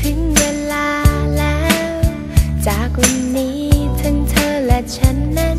ถึงเวลาแล้ว จากวันนี้ทั้งเธอและฉันนั้น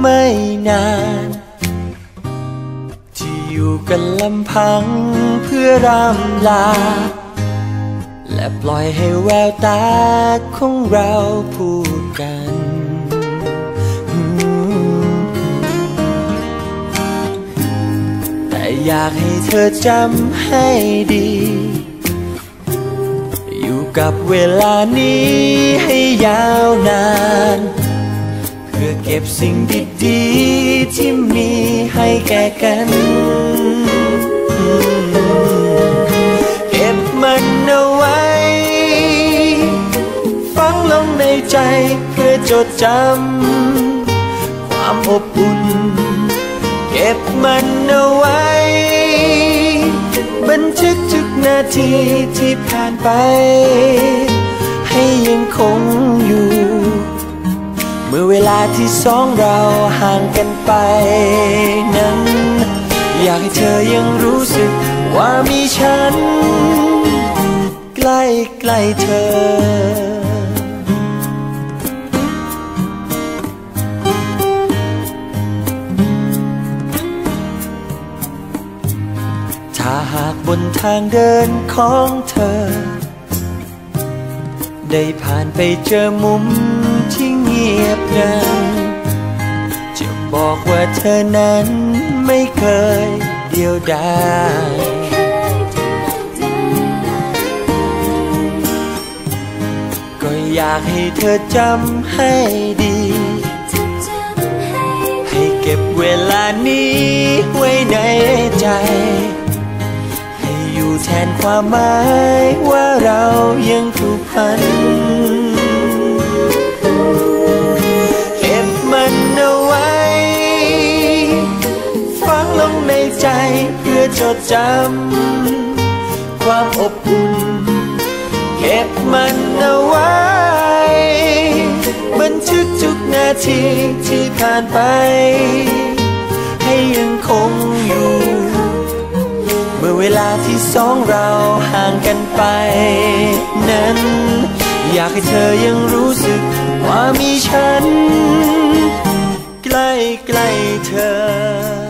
ไม่นาน ที่อยู่กันลำพังเพื่อรำลา และปล่อยให้แววตาของเราพูดกันแต่อยากให้เธอจำให้ดี อยู่กับเวลานี้ให้ยาวนาน เก็บสิ่งดีๆที่มีให้แก่กัน เก็บมันเอาไว้ฟังลงในใจเพื่อจดจำความอบอุ่น เก็บมันเอาไว้ บันทึกทุกนาทีที่ผ่านไป ให้ยังคงอยู่ เมื่อเวลาที่สองเราห่างกันไปนั้น อยากให้เธอยังรู้สึกว่ามีฉัน ใกล้ใกล้เธอถ้าหากบนทางเดินของเธอ ได้ผ่านไปเจอมุม ที่เงียบงันจะบอกว่าเธอนั้นไม่เคยเดียวดายก็อยากให้เธอจำให้ดี ให้เก็บเวลานี้ไว้ในใจ ให้อยู่แทนความหมายว่าเรายังผูกพัน จดจำความอบอุ่นเก็บมันเอาไว้บันทึกทุกนาทีที่ผ่านไป ให้ยังคงอยู่ เมื่อเวลาที่สองเราห่างกันไป นั้น อยากให้เธอยังรู้สึกว่ามีฉัน ใกล้ใกล้เธอ